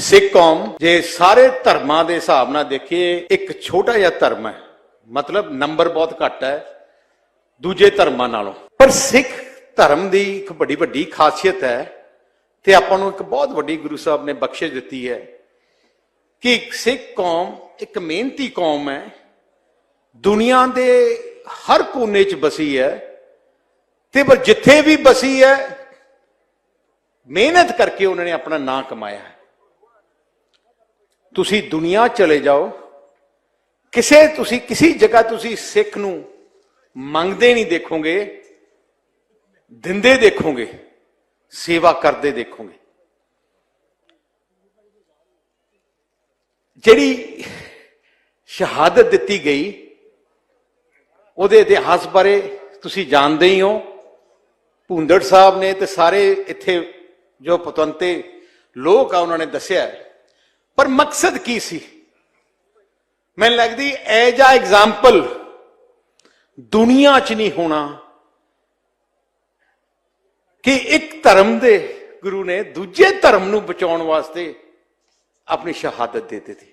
ਸਿੱਖ ਕੌਮ, ਜੇ ਸਾਰੇ ਧਰਮਾਂ ਦੇ ਹਿਸਾਬ ਨਾਲ ਦੇਖੀਏ, ਇੱਕ ਛੋਟਾ ਜਿਹਾ ਧਰਮ ਹੈ। ਮਤਲਬ ਨੰਬਰ ਬਹੁਤ ਘੱਟ ਹੈ ਦੂਜੇ ਧਰਮਾਂ ਨਾਲੋਂ। ਪਰ ਸਿੱਖ ਧਰਮ ਦੀ ਇੱਕ ਵੱਡੀ ਵੱਡੀ ਖਾਸੀਅਤ ਹੈ ਤੇ ਆਪਾਂ ਨੂੰ ਇੱਕ ਬਹੁਤ ਵੱਡੀ ਗੁਰੂ ਸਾਹਿਬ ਨੇ ਬਖਸ਼ਿਸ਼ ਦਿੱਤੀ ਹੈ ਕਿ ਸਿੱਖ ਕੌਮ ਇੱਕ ਮਿਹਨਤੀ ਕੌਮ ਹੈ। ਦੁਨੀਆ ਦੇ ਹਰ ਕੋਨੇ 'ਚ ਬਸੀ ਹੈ ਤੇ ਪਰ ਜਿੱਥੇ ਵੀ ਬਸੀ ਹੈ, ਮਿਹਨਤ ਕਰਕੇ ਉਹਨਾਂ ਨੇ ਆਪਣਾ ਨਾਂ ਕਮਾਇਆ ਹੈ। ਤੁਸੀਂ ਦੁਨੀਆ ਚਲੇ ਜਾਓ, ਕਿਸੇ ਤੁਸੀਂ, ਕਿਸੇ ਜਗ੍ਹਾ ਤੁਸੀਂ ਸਿੱਖ ਨੂੰ ਮੰਗਦੇ ਨਹੀਂ ਦੇਖੋਗੇ, ਦਿੰਦੇ ਦੇਖੋਗੇ, ਸੇਵਾ ਕਰਦੇ ਦੇਖੋਗੇ। ਜਿਹੜੀ ਸ਼ਹਾਦਤ ਦਿੱਤੀ ਗਈ, ਉਹਦੇ ਇਤਿਹਾਸ ਬਾਰੇ ਤੁਸੀਂ ਜਾਣਦੇ ਹੀ ਹੋ। ਭੁੰਦੜ ਸਾਹਿਬ ਨੇ ਤੇ ਸਾਰੇ ਇੱਥੇ ਜੋ ਪਤਵੰਤੇ ਲੋਕ ਆ, ਉਹਨਾਂ ਨੇ ਦੱਸਿਆ ਪਰ ਮਕਸਦ ਕੀ ਸੀ? ਮੈਨੂੰ ਲੱਗਦੀ ਐਜ ਆ ਐਗਜ਼ਾਮਪਲ ਦੁਨੀਆ 'ਚ ਨਹੀਂ ਹੋਣਾ ਕਿ ਇੱਕ ਧਰਮ ਦੇ ਗੁਰੂ ਨੇ ਦੂਜੇ ਧਰਮ ਨੂੰ ਬਚਾਉਣ ਵਾਸਤੇ ਆਪਣੀ ਸ਼ਹਾਦਤ ਦੇ ਦਿੱਤੀ।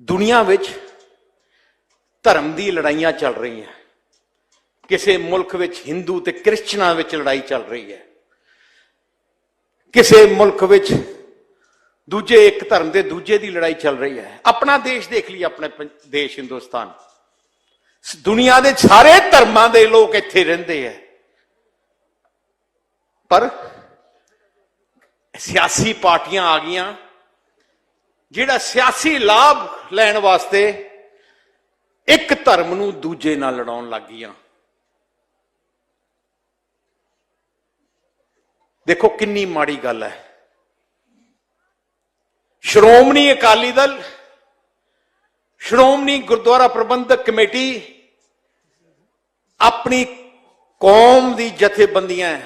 ਦੁਨੀਆ ਵਿੱਚ ਧਰਮ ਦੀ ਲੜਾਈਆਂ ਚੱਲ ਰਹੀਆਂ। ਕਿਸੇ ਮੁਲਕ ਵਿੱਚ ਹਿੰਦੂ ਤੇ ਕ੍ਰਿਸਚਨਾਂ ਵਿੱਚ ਲੜਾਈ ਚੱਲ ਰਹੀ ਹੈ। ਕਿਸੇ ਮੁਲਕ ਵਿੱਚ ਦੂਜੇ ਇੱਕ ਧਰਮ ਦੇ ਦੂਜੇ ਦੀ ਲੜਾਈ ਚੱਲ ਰਹੀ ਹੈ। ਆਪਣਾ ਦੇਸ਼ ਦੇਖ ਲਈ ਆਪਣੇ ਪੰ- ਦੇਸ਼ ਹਿੰਦੁਸਤਾਨ। ਸ- ਦੁਨੀਆ ਦੇ ਸਾਰੇ ਧਰਮਾਂ ਦੇ ਲੋਕ ਇੱਥੇ ਰਹਿੰਦੇ ਆ ਪਰ ਸਿਆਸੀ ਪਾਰਟੀਆਂ ਆ ਗਈਆਂ, ਜਿਹੜਾ ਸਿਆਸੀ ਲਾਭ ਲੈਣ ਵਾਸਤੇ ਇੱਕ ਧਰਮ ਨੂੰ ਦੂਜੇ ਨਾਲ ਲੜਾਉਣ ਲੱਗ ਗਈਆਂ। ਦੇਖੋ ਕਿੰਨੀ ਮਾੜੀ ਗੱਲ ਹੈ। ਸ਼੍ਰੋਮਣੀ ਅਕਾਲੀ ਦਲ, ਸ਼੍ਰੋਮਣੀ ਗੁਰਦੁਆਰਾ ਪ੍ਰਬੰਧਕ ਕਮੇਟੀ ਆਪਣੀ ਕੌਮ ਦੀ ਜਥੇਬੰਦੀਆਂ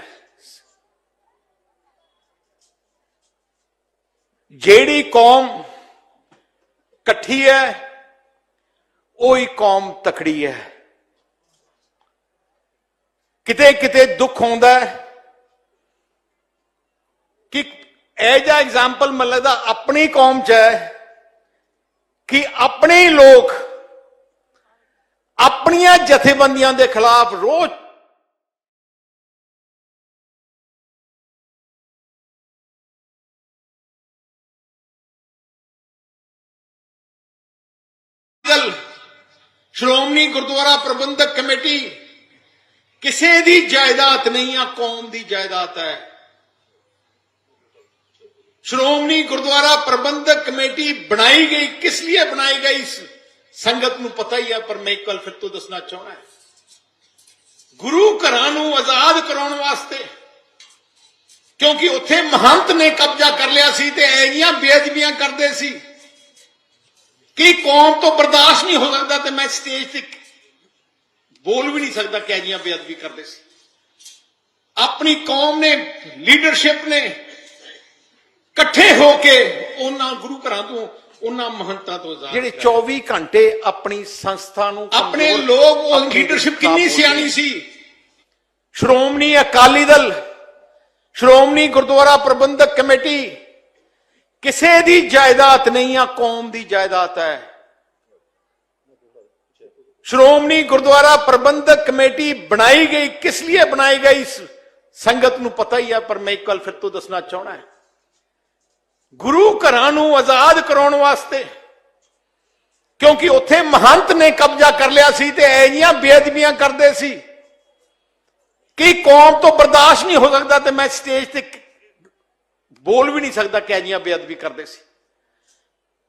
ਜਿਹੜੀ ਕੌਮ ਇਕੱਠੀ ਹੈ, ਉਹੀ ਕੌਮ ਤਕੜੀ ਹੈ। ਕਿਤੇ ਕਿਤੇ ਦੁੱਖ ਹੁੰਦਾ ਹੈ ਕਿ ਐਜ ਆ ਐਗਜ਼ਾਮਪਲ ਮੈਨੂੰ ਲੱਗਦਾ ਆਪਣੀ ਕੌਮ ਚ ਹੈ ਕਿ ਆਪਣੇ ਲੋਕ ਆਪਣੀਆਂ ਜਥੇਬੰਦੀਆਂ ਦੇ ਖਿਲਾਫ ਰੋਜ਼ ਸ਼੍ਰੋਮਣੀ ਗੁਰਦੁਆਰਾ ਪ੍ਰਬੰਧਕ ਕਮੇਟੀ ਕਿਸੇ ਦੀ ਜਾਇਦਾਦ ਨਹੀਂ ਆ, ਕੌਮ ਦੀ ਜਾਇਦਾਦ ਹੈ। ਸ਼੍ਰੋਮਣੀ ਗੁਰਦੁਆਰਾ ਪ੍ਰਬੰਧਕ ਕਮੇਟੀ ਬਣਾਈ ਗਈ, ਕਿਸ ਲਈ ਬਣਾਈ ਗਈ? ਸੰਗਤ ਨੂੰ ਪਤਾ ਹੀ ਹੈ ਪਰ ਮੈਂ ਇੱਕ ਗੱਲ ਫਿਰ ਤੋਂ ਦੱਸਣਾ ਚਾਹਣਾ ਹੈ। ਗੁਰੂ ਘਰਾਂ ਨੂੰ ਆਜ਼ਾਦ ਕਰਾਉਣ ਵਾਸਤੇ, ਕਿਉਂਕਿ ਉੱਥੇ ਮਹੰਤ ਨੇ ਕਬਜ਼ਾ ਕਰ ਲਿਆ ਸੀ ਤੇ ਐਜੀਆਂ ਬੇਅਦਬੀਆਂ ਕਰਦੇ ਸੀ ਕਿ ਕੌਮ ਤੋਂ ਬਰਦਾਸ਼ਤ ਨਹੀਂ ਹੋ ਸਕਦਾ ਤੇ ਮੈਂ ਸਟੇਜ ਤੇ ਬੋਲ ਵੀ ਨਹੀਂ ਸਕਦਾ ਕਿ ਐਜੀਆਂ ਬੇਅਦਬੀ ਕਰਦੇ ਸੀ। ਆਪਣੀ ਕੌਮ ਨੇ, ਲੀਡਰਸ਼ਿਪ ਨੇ ਇਕੱਠੇ ਹੋ ਕੇ ਉਹਨਾਂ ਗੁਰੂ ਘਰਾਂ ਤੋਂ ਉਹਨਾਂ ਮਹੰਤਾਂ ਤੋਂ ਆਜ਼ਾਦ ਜਿਹੜੇ 24 ਘੰਟੇ ਆਪਣੀ ਸੰਸਥਾ ਨੂੰ ਆਪਣੇ ਲੋਕ ਉਹ ਲੀਡਰਸ਼ਿਪ ਕਿੰਨੀ ਸਿਆਣੀ ਸੀ? ਸ਼੍ਰੋਮਣੀ ਅਕਾਲੀ ਦਲ ਸ਼੍ਰੋਮਣੀ ਗੁਰਦੁਆਰਾ ਪ੍ਰਬੰਧਕ ਕਮੇਟੀ ਕਿਸੇ ਦੀ ਜਾਇਦਾਦ ਨਹੀਂ ਆ ਕੌਮ ਦੀ ਜਾਇਦਾਦ ਹੈ। ਸ਼੍ਰੋਮਣੀ ਗੁਰਦੁਆਰਾ ਪ੍ਰਬੰਧਕ ਕਮੇਟੀ ਬਣਾਈ ਗਈ ਕਿਸ ਲਈ ਬਣਾਈ ਗਈ? ਸੰਗਤ ਨੂੰ ਪਤਾ ਹੀ ਹੈ ਪਰ ਮੈਂ ਇੱਕ ਗੱਲ ਫਿਰ ਤੋਂ ਦੱਸਣਾ ਚਾਹਣਾ ਹੈ। ਗੁਰੂ ਘਰਾਂ ਨੂੰ ਆਜ਼ਾਦ ਕਰਾਉਣ ਵਾਸਤੇ। ਕਿਉਂਕਿ ਉੱਥੇ ਮਹੰਤ ਨੇ ਕਬਜ਼ਾ ਕਰ ਲਿਆ ਸੀ ਤੇ ਐਜੀਆਂ ਬੇਅਦਬੀਆਂ ਕਰਦੇ ਸੀ ਕਿ ਕੌਮ ਤੋਂ ਬਰਦਾਸ਼ਤ ਨਹੀਂ ਹੋ ਸਕਦਾ ਤੇ ਮੈਂ ਸਟੇਜ ਤੇ ਬੋਲ ਵੀ ਨਹੀਂ ਸਕਦਾ ਕਿ ਐਜੀਆਂ ਬੇਅਦਬੀ ਕਰਦੇ ਸੀ।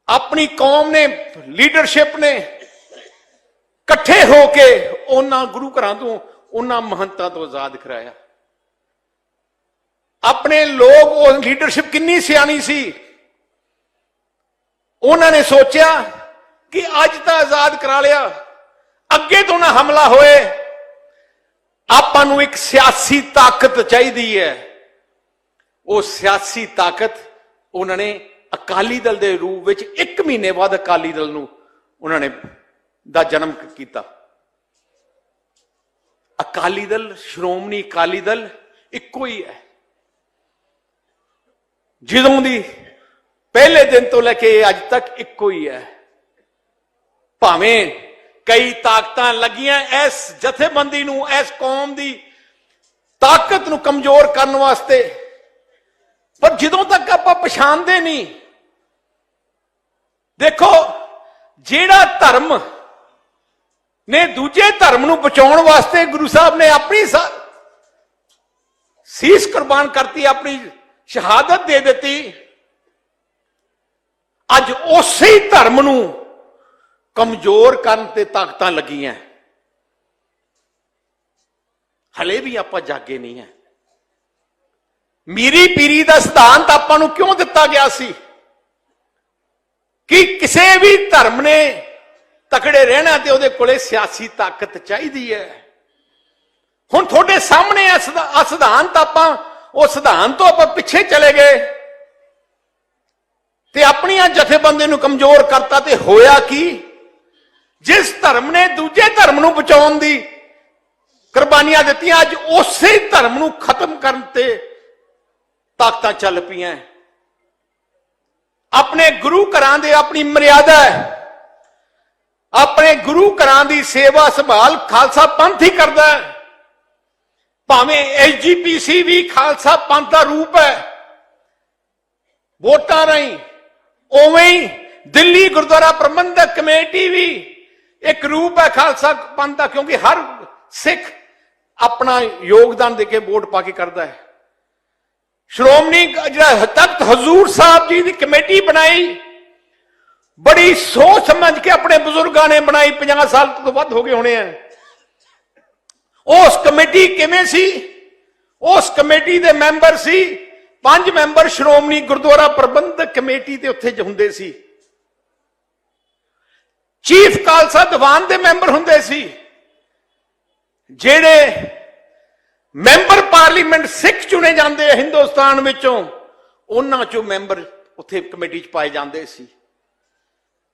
ਆਪਣੀ ਕੌਮ ਨੇ, ਲੀਡਰਸ਼ਿਪ ਨੇ ਇਕੱਠੇ ਹੋ ਕੇ ਉਹਨਾਂ ਗੁਰੂ ਘਰਾਂ ਤੋਂ, ਉਹਨਾਂ ਮਹੰਤਾਂ ਤੋਂ ਆਜ਼ਾਦ ਕਰਾਇਆ। ਆਪਣੇ ਲੋਕ ਉਹ ਲੀਡਰਸ਼ਿਪ ਕਿੰਨੀ ਸਿਆਣੀ ਸੀ? ਉਹਨਾਂ ਨੇ ਸੋਚਿਆ ਕਿ ਅੱਜ ਤਾਂ ਆਜ਼ਾਦ ਕਰਾ ਲਿਆ। ਅੱਗੇ ਤੋਂ ਨਾ ਹਮਲਾ ਹੋਏ। ਆਪਾਂ ਨੂੰ ਇੱਕ ਸਿਆਸੀ ਤਾਕਤ ਚਾਹੀਦੀ ਹੈ। ਉਹ ਸਿਆਸੀ ਤਾਕਤ ਉਹਨਾਂ ਨੇ ਅਕਾਲੀ ਦਲ ਦੇ ਰੂਪ ਵਿੱਚ 1 ਮਹੀਨੇ ਬਾਅਦ ਅਕਾਲੀ ਦਲ ਨੂੰ ਉਹਨਾਂ ਨੇ ਦਾ ਜਨਮ ਕੀਤਾ। ਅਕਾਲੀ ਦਲ, ਸ਼੍ਰੋਮਣੀ ਅਕਾਲੀ ਦਲ ਇੱਕੋ ਹੀ ਹੈ। ਜਦੋਂ ਦੀ ਪਹਿਲੇ ਦਿਨ ਤੋਂ ਲੈ ਕੇ ਅੱਜ ਤੱਕ ਇੱਕੋ ਹੀ ਹੈ। ਭਾਵੇਂ ਕਈ ਤਾਕਤਾਂ ਲੱਗੀਆਂ ਇਸ ਜਥੇਬੰਦੀ ਨੂੰ, ਇਸ ਕੌਮ ਦੀ ਤਾਕਤ ਨੂੰ ਕਮਜ਼ੋਰ ਕਰਨ ਵਾਸਤੇ, ਪਰ ਜਦੋਂ ਤੱਕ ਆਪਾਂ ਪਛਾਣਦੇ ਨਹੀਂ, ਦੇਖੋ, ਜਿਹੜਾ ਧਰਮ ਨੇ ਦੂਜੇ ਧਰਮ ਨੂੰ ਬਚਾਉਣ ਵਾਸਤੇ ਗੁਰੂ ਸਾਹਿਬ ਨੇ ਆਪਣੀ ਸੀਸ ਕੁਰਬਾਨ ਕਰਤੀ, ਆਪਣੀ ਸ਼ਹਾਦਤ ਦੇ ਦਿੱਤੀ। ਅੱਜ ਉਸੇ ਧਰਮ ਨੂੰ ਕਮਜ਼ੋਰ ਕਰਨ ਤੇ ਤਾਕਤਾਂ ਲੱਗੀਆਂ। ਹਲੇ ਵੀ ਆਪਾਂ ਜਾਗੇ ਨਹੀਂ ਹੈ। ਮੀਰੀ ਪੀਰੀ ਦਾ ਸਿਧਾਂਤ ਆਪਾਂ ਨੂੰ ਕਿਉਂ ਦਿੱਤਾ ਗਿਆ ਸੀ? ਕਿ ਕਿਸੇ ਵੀ ਧਰਮ ਨੇ ਤਕੜੇ ਰਹਿਣਾ ਤੇ ਉਹਦੇ ਕੋਲੇ ਸਿਆਸੀ ਤਾਕਤ ਚਾਹੀਦੀ ਹੈ। ਹੁਣ ਤੁਹਾਡੇ ਸਾਹਮਣੇ ਆ ਸਿਧਾ- ਆ ਸਿਧਾਂਤ ਆਪਾਂ ਉਹ ਸਿਧਾਂਤ ਤੋਂ ਆਪਾਂ ਪਿੱਛੇ ਚਲੇ ਗਏ। ਤੇ ਆਪਣੀਆਂ ਜਥੇਬੰਦੀ ਨੂੰ ਕਮਜ਼ੋਰ ਕਰਤਾ ਤੇ ਹੋਇਆ ਕੀ? ਜਿਸ ਧਰਮ ਨੇ ਦੂਜੇ ਧਰਮ ਨੂੰ ਬਚਾਉਣ ਦੀ ਕੁਰਬਾਨੀਆਂ ਦਿੱਤੀਆਂ, ਅੱਜ ਉਸੇ ਧਰਮ ਨੂੰ ਖਤਮ ਕਰਨ ਤੇ ਤਾਕਤਾਂ ਚੱਲ ਪਈਆਂ। ਆਪਣੇ ਗੁਰੂ ਘਰਾਂ ਦੇ ਆਪਣੀ ਮਰਿਆਦਾ ਹੈ। ਆਪਣੇ ਗੁਰੂ ਘਰਾਂ ਦੀ ਸੇਵਾ ਸੰਭਾਲ ਖਾਲਸਾ ਪੰਥ ਹੀ ਕਰਦਾ ਹੈ। ਭਾਵੇਂ ਐਸਜੀਪੀਸੀ ਵੀ ਖਾਲਸਾ ਪੰਥ ਦਾ ਰੂਪ ਹੈ, ਵੋਟਾਂ ਰਾਹੀਂ, ਉਵੇਂ ਹੀ ਦਿੱਲੀ ਗੁਰਦੁਆਰਾ ਪ੍ਰਬੰਧਕ ਕਮੇਟੀ ਵੀ ਇੱਕ ਰੂਪ ਹੈ ਖਾਲਸਾ ਪੰਥ ਦਾ, ਕਿਉਂਕਿ ਹਰ ਸਿੱਖ ਆਪਣਾ ਯੋਗਦਾਨ ਦੇ ਕੇ ਵੋਟ ਪਾ ਕੇ ਕਰਦਾ ਹੈ। ਸ਼੍ਰੋਮਣੀ ਜਿਹੜਾ ਤਖਤ ਹਜ਼ੂਰ ਸਾਹਿਬ ਜੀ ਦੀ ਕਮੇਟੀ ਬਣਾਈ, ਬੜੀ ਸੋਚ ਸਮਝ ਕੇ ਆਪਣੇ ਬਜ਼ੁਰਗਾਂ ਨੇ ਬਣਾਈ 50 ਸਾਲ ਤੋਂ ਵੱਧ ਹੋ ਗਏ ਹੋਣੇ ਆ। ਉਸ ਕਮੇਟੀ ਕਿਵੇਂ ਸੀ? ਉਸ ਕਮੇਟੀ ਦੇ ਮੈਂਬਰ ਸੀ। ਪੰਜ ਮੈਂਬਰ ਸ਼੍ਰੋਮਣੀ ਗੁਰਦੁਆਰਾ ਪ੍ਰਬੰਧਕ ਕਮੇਟੀ ਦੇ ਉੱਥੇ ਹੁੰਦੇ ਸੀ। ਚੀਫ ਖਾਲਸਾ ਦੀਵਾਨ ਦੇ ਮੈਂਬਰ ਹੁੰਦੇ ਸੀ। ਜਿਹੜੇ ਮੈਂਬਰ ਪਾਰਲੀਮੈਂਟ ਸਿੱਖ ਚੁਣੇ ਜਾਂਦੇ ਆ ਹਿੰਦੁਸਤਾਨ ਵਿੱਚੋਂ, ਉਹਨਾਂ ਚੋਂ ਮੈਂਬਰ ਉੱਥੇ ਕਮੇਟੀ 'ਚ ਪਾਏ ਜਾਂਦੇ ਸੀ।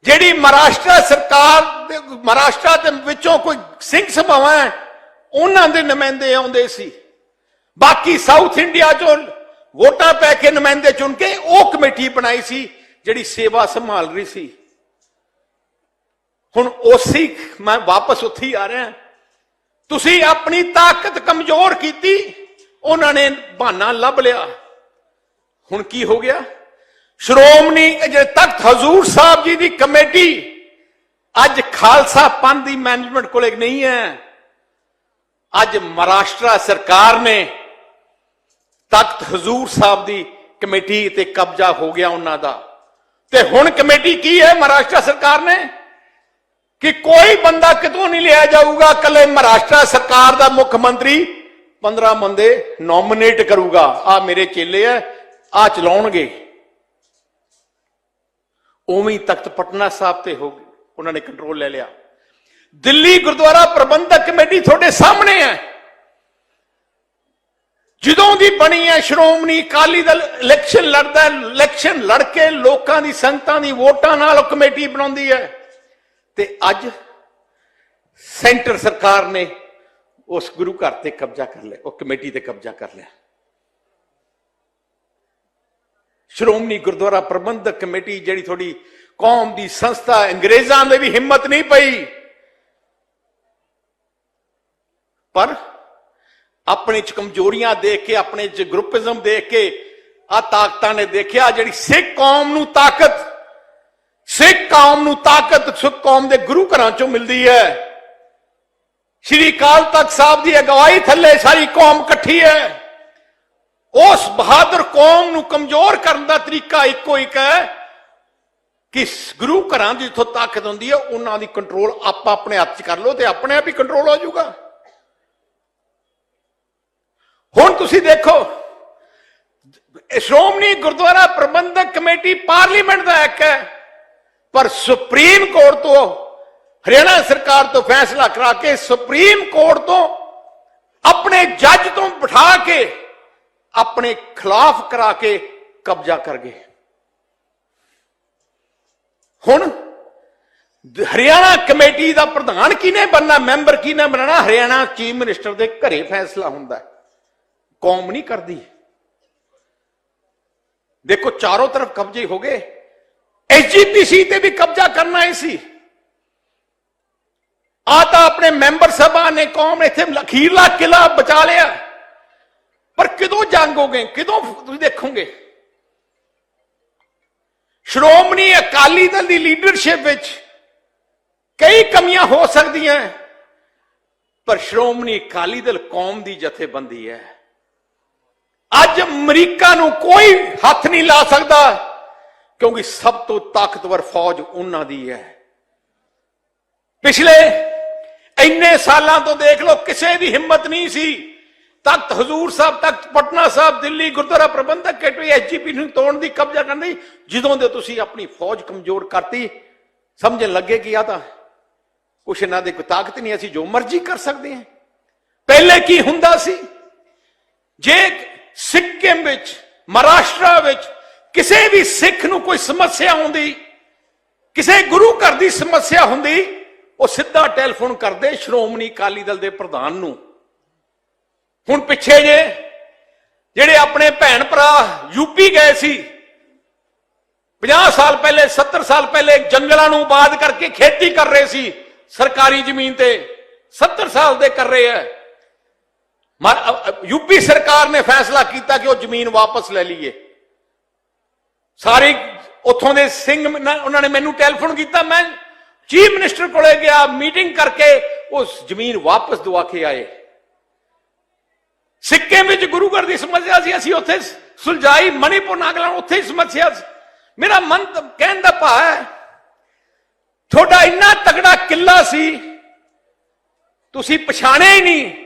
ਜਿਹੜੀ ਮਹਾਰਾਸ਼ਟਰ ਸਰਕਾਰ ਦੇ ਮਹਾਰਾਸ਼ਟਰ ਦੇ ਵਿੱਚੋਂ ਕੋਈ ਸਿੰਘ ਸਭਾਵਾਂ ਹੈ ਉਹਨਾਂ ਦੇ ਨੁਮਾਇੰਦੇ ਆਉਂਦੇ ਸੀ। ਬਾਕੀ ਸਾਊਥ ਇੰਡੀਆ ਚੋਂ ਵੋਟਾਂ ਪੈ ਕੇ ਨੁਮਾਇੰਦੇ ਚੁਣ ਕੇ ਉਹ ਕਮੇਟੀ ਬਣਾਈ ਸੀ, ਜਿਹੜੀ ਸੇਵਾ ਸੰਭਾਲ ਰਹੀ ਸੀ। ਹੁਣ ਉਸੇ ਮੈਂ ਵਾਪਸ ਉੱਥੇ ਹੀ ਆ ਰਿਹਾ। ਤੁਸੀਂ ਆਪਣੀ ਤਾਕਤ ਕਮਜ਼ੋਰ ਕੀਤੀ, ਉਹਨਾਂ ਨੇ ਬਹਾਨਾ ਲੱਭ ਲਿਆ। ਹੁਣ ਕੀ ਹੋ ਗਿਆ? ਸ਼੍ਰੋਮਣੀ ਜਿਹੜੇ ਤਖਤ ਹਜ਼ੂਰ ਸਾਹਿਬ ਜੀ ਦੀ ਕਮੇਟੀ ਅੱਜ ਖਾਲਸਾ ਪੰਥ ਦੀ ਮੈਨੇਜਮੈਂਟ ਕੋਲੇ ਨਹੀਂ ਹੈ। ਅੱਜ ਮਹਾਰਾਸ਼ਟਰ ਸਰਕਾਰ ਨੇ ਤਖਤ ਹਜ਼ੂਰ ਸਾਹਿਬ ਦੀ ਕਮੇਟੀ ਤੇ ਕਬਜ਼ਾ ਹੋ ਗਿਆ ਉਹਨਾਂ ਦਾ। ਤੇ ਹੁਣ ਕਮੇਟੀ ਕੀ ਹੈ ਮਹਾਰਾਸ਼ਟਰ ਸਰਕਾਰ ਨੇ? ਕਿ ਕੋਈ ਬੰਦਾ ਕਿਤੋਂ ਨਹੀਂ ਲਿਆ ਜਾਊਗਾ ਕੱਲੇ ਮਹਾਰਾਸ਼ਟਰ ਸਰਕਾਰ ਦਾ ਮੁੱਖ ਮੰਤਰੀ 15 ਬੰਦੇ ਨੋਮੀਨੇਟ ਕਰੂਗਾ। ਆ ਮੇਰੇ ਚੇਲੇ ਆ ਆ ਚਲਾਉਣਗੇ। ਉਵੇਂ ਤਖਤ ਪਟਨਾ ਸਾਹਿਬ ਤੇ ਹੋ ਗਏ, ਉਹਨਾਂ ਨੇ ਕੰਟਰੋਲ ਲੈ ਲਿਆ। ਦਿੱਲੀ ਗੁਰਦੁਆਰਾ ਪ੍ਰਬੰਧਕ ਕਮੇਟੀ ਤੁਹਾਡੇ ਸਾਹਮਣੇ ਹੈ। ਜਦੋਂ ਦੀ ਬਣੀ ਹੈ ਸ਼੍ਰੋਮਣੀ ਅਕਾਲੀ ਦਲ, ਇਲੈਕਸ਼ਨ ਲੜਦਾ ਇਲੈਕਸ਼ਨ ਲੜ ਕੇ ਲੋਕਾਂ ਦੀ ਸੰਗਤਾਂ ਦੀ ਵੋਟਾਂ ਨਾਲ ਉਹ ਕਮੇਟੀ ਬਣਾਉਂਦੀ ਹੈ। ਤੇ ਅੱਜ ਸੈਂਟਰ ਸਰਕਾਰ ਨੇ ਉਸ ਗੁਰੂ ਘਰ ਤੇ ਕਬਜ਼ਾ ਕਰ ਲਿਆ, ਉਹ ਕਮੇਟੀ ਤੇ ਕਬਜ਼ਾ ਕਰ ਲਿਆ। ਸ਼੍ਰੋਮਣੀ ਗੁਰਦੁਆਰਾ ਪ੍ਰਬੰਧਕ ਕਮੇਟੀ ਜਿਹੜੀ ਤੁਹਾਡੀ ਕੌਮ ਦੀ ਸੰਸਥਾ ਅੰਗਰੇਜ਼ਾਂ ਦੇ ਵੀ ਹਿੰਮਤ ਨਹੀਂ ਪਈ। ਪਰ ਆਪਣੇ ਚ ਕਮਜ਼ੋਰੀਆਂ ਦੇਖ ਕੇ, ਆਪਣੇ ਚ ਗਰੁੱਪਿਜ਼ਮ ਦੇਖ ਕੇ ਆ ਤਾਕਤਾਂ ਨੇ ਦੇਖਿਆ ਜਿਹੜੀ ਸਿੱਖ ਕੌਮ ਨੂੰ ਤਾਕਤ, ਸਿੱਖ ਕੌਮ ਨੂੰ ਤਾਕਤ ਸਿੱਖ ਕੌਮ ਦੇ ਗੁਰੂ ਘਰਾਂ ਚੋਂ ਮਿਲਦੀ ਹੈ। ਸ਼੍ਰੀ ਅਕਾਲ ਤਖਤ ਸਾਹਿਬ ਦੀ ਅਗਵਾਈ ਥੱਲੇ ਸਾਰੀ ਕੌਮ ਇਕੱਠੀ ਹੈ। ਉਸ ਬਹਾਦਰ ਕੌਮ ਨੂੰ ਕਮਜ਼ੋਰ ਕਰਨ ਦਾ ਤਰੀਕਾ ਇੱਕੋ ਇੱਕ ਹੈ ਕਿ ਗੁਰੂ ਘਰਾਂ ਦੀ ਜਿੱਥੋਂ ਤਾਕਤ ਹੁੰਦੀ ਹੈ, ਉਹਨਾਂ ਦੀ ਕੰਟਰੋਲ ਆਪਾਂ ਆਪਣੇ ਹੱਥ 'ਚ ਕਰ ਲਓ ਤੇ ਆਪਣੇ ਆਪ ਹੀ ਕੰਟਰੋਲ ਹੋ ਜਾਊਗਾ। ਹੁਣ ਤੁਸੀਂ ਦੇਖੋ ਸ਼੍ਰੋਮਣੀ ਗੁਰਦੁਆਰਾ ਪ੍ਰਬੰਧਕ ਕਮੇਟੀ ਪਾਰਲੀਮੈਂਟ ਦਾ ਇੱਕ ਹੈ, ਪਰ ਸੁਪਰੀਮ ਕੋਰਟ ਤੋਂ, ਹਰਿਆਣਾ ਸਰਕਾਰ ਤੋਂ ਫੈਸਲਾ ਕਰਾ ਕੇ ਸੁਪਰੀਮ ਕੋਰਟ ਤੋਂ ਆਪਣੇ ਜੱਜ ਤੋਂ ਬਿਠਾ ਕੇ ਆਪਣੇ ਖਿਲਾਫ ਕਰਾ ਕੇ ਕਬਜ਼ਾ ਕਰ ਗਏ। ਹੁਣ ਹਰਿਆਣਾ ਕਮੇਟੀ ਦਾ ਪ੍ਰਧਾਨ ਕਿਨੇ ਬਣਨਾ, ਮੈਂਬਰ ਕਿਨੇ ਬਣਨਾ? ਹਰਿਆਣਾ ਚੀਫ ਮਿਨਿਸਟਰ ਦੇ ਘਰੇ ਫੈਸਲਾ ਹੁੰਦਾ ਕੌਮ ਨਹੀਂ ਕਰਦੀ। ਦੇਖੋ, ਚਾਰੋਂ ਤਰਫ ਕਬਜ਼ੇ ਹੋ ਗਏ। ਐਸਜੀਪੀਸੀ ਤੇ ਵੀ ਕਬਜ਼ਾ ਕਰਨਾ ਹੀ ਸੀ। ਆ ਤਾਂ ਆਪਣੇ ਮੈਂਬਰ ਸਭਾ ਨੇ ਕੌਮ ਇੱਥੇ ਲਖੀਰਲਾ ਕਿਲਾ ਬਚਾ ਲਿਆ। ਪਰ ਕਿਦੋਂ ਜੰਗ ਹੋ ਗਏ? ਕਿਦੋਂ ਤੁਸੀਂ ਦੇਖੋਗੇ? ਸ਼੍ਰੋਮਣੀ ਅਕਾਲੀ ਦਲ ਦੀ ਲੀਡਰਸ਼ਿਪ ਵਿੱਚ ਕਈ ਕਮੀਆਂ ਹੋ ਸਕਦੀਆਂ। ਪਰ ਸ਼੍ਰੋਮਣੀ ਅਕਾਲੀ ਦਲ ਕੌਮ ਦੀ ਜਥੇਬੰਦੀ ਹੈ। ਅੱਜ ਅਮਰੀਕਾ ਨੂੰ ਕੋਈ ਹੱਥ ਨਹੀਂ ਲਾ ਸਕਦਾ, ਕਿਉਂਕਿ ਸਭ ਤੋਂ ਤਾਕਤਵਰ ਫੌਜ ਉਹਨਾਂ ਦੀ ਹੈ। ਪਿਛਲੇ ਇੰਨੇ ਸਾਲਾਂ ਤੋਂ ਦੇਖ ਲਓ, ਕਿਸੇ ਦੀ ਹਿੰਮਤ ਨਹੀਂ ਸੀ। ਤਖਤ ਹਜ਼ੂਰ ਸਾਹਿਬ, ਤਖਤ ਪਟਨਾ ਸਾਹਿਬ, ਦਿੱਲੀ ਗੁਰਦੁਆਰਾ ਪ੍ਰਬੰਧਕ ਕਮੇਟੀ ਐਸਜੀਪੀ ਨੂੰ ਤੋੜਨ ਦੀ ਕਬਜ਼ਾ ਕਰਨ ਦੀ, ਜਦੋਂ ਦੇ ਤੁਸੀਂ ਆਪਣੀ ਫੌਜ ਕਮਜ਼ੋਰ ਕਰਤੀ, ਸਮਝਣ ਲੱਗੇ ਕਿ ਆ ਤਾਂ ਕੁਛ ਇਹਨਾਂ ਦੇ ਕੋਈ ਤਾਕਤ ਨਹੀਂ, ਅਸੀਂ ਜੋ ਮਰਜ਼ੀ ਕਰ ਸਕਦੇ ਹਾਂ। ਪਹਿਲੇ ਕੀ ਹੁੰਦਾ ਸੀ? ਜੇ ਸਿੱਕਿਮ ਵਿੱਚ, ਮਹਾਰਾਸ਼ਟਰ ਵਿੱਚ ਕਿਸੇ ਵੀ ਸਿੱਖ ਨੂੰ ਕੋਈ ਸਮੱਸਿਆ ਹੁੰਦੀ, ਕਿਸੇ ਗੁਰੂ ਘਰ ਦੀ ਸਮੱਸਿਆ ਹੁੰਦੀ, ਉਹ ਸਿੱਧਾ ਟੈਲੀਫੋਨ ਕਰਦੇ ਸ਼੍ਰੋਮਣੀ ਅਕਾਲੀ ਦਲ ਦੇ ਪ੍ਰਧਾਨ ਨੂੰ। ਹੁਣ ਪਿੱਛੇ ਜੇ, ਜਿਹੜੇ ਆਪਣੇ ਭੈਣ ਭਰਾ ਯੂਪੀ ਗਏ ਸੀ 50 ਸਾਲ ਪਹਿਲੇ 70 ਸਾਲ ਪਹਿਲੇ ਜੰਗਲਾਂ ਨੂੰ ਆਬਾਦ ਕਰਕੇ ਖੇਤੀ ਕਰ ਰਹੇ ਸੀ, ਸਰਕਾਰੀ ਜ਼ਮੀਨ ਤੇ 70 ਸਾਲ ਦੇ ਕਰ ਰਹੇ ਆ ਮਰ- ਅ- ਅ- ਯੂਪੀ ਸਰਕਾਰ ਨੇ ਫੈਸਲਾ ਕੀਤਾ ਕਿ ਉਹ ਜ਼ਮੀਨ ਵਾਪਸ ਲੈ ਲਈਏ ਸਾਰੇ ਉੱਥੋਂ ਦੇ ਸਿੰਘ ਨ- ਉਹਨਾਂ ਨੇ ਮੈਨੂੰ ਟੈਲੀਫੋਨ ਕੀਤਾ ਮੈਂ ਚੀਫ ਮਿਨਿਸਟਰ ਕੋਲੇ ਗਿਆ ਮੀਟਿੰਗ ਕਰਕੇ ਉਸ ਜ਼ਮੀਨ ਵਾਪਸ ਦਵਾ ਕੇ ਆਏ ਸਿੱਕਿਮ ਵਿੱਚ ਗੁਰੂ ਘਰ ਦੀ ਸਮੱਸਿਆ ਸੀ ਅਸੀਂ ਉੱਥੇ ਸੁਲਝਾਈ ਮਣੀਪੁਰ ਨਾਗਾਲੈਂਡ ਉੱਥੇ ਹੀ ਸਮੱਸਿਆ ਸੀ ਮੇਰਾ ਮਨ ਤਾਂ ਕਹਿਣ ਦਾ ਭਾਵ ਹੈ ਤੁਹਾਡਾ ਇੰਨਾ ਤਗੜਾ ਕਿੱਲਾ ਸੀ ਤੁਸੀਂ ਪਛਾਣਿਆ ਹੀ ਨਹੀਂ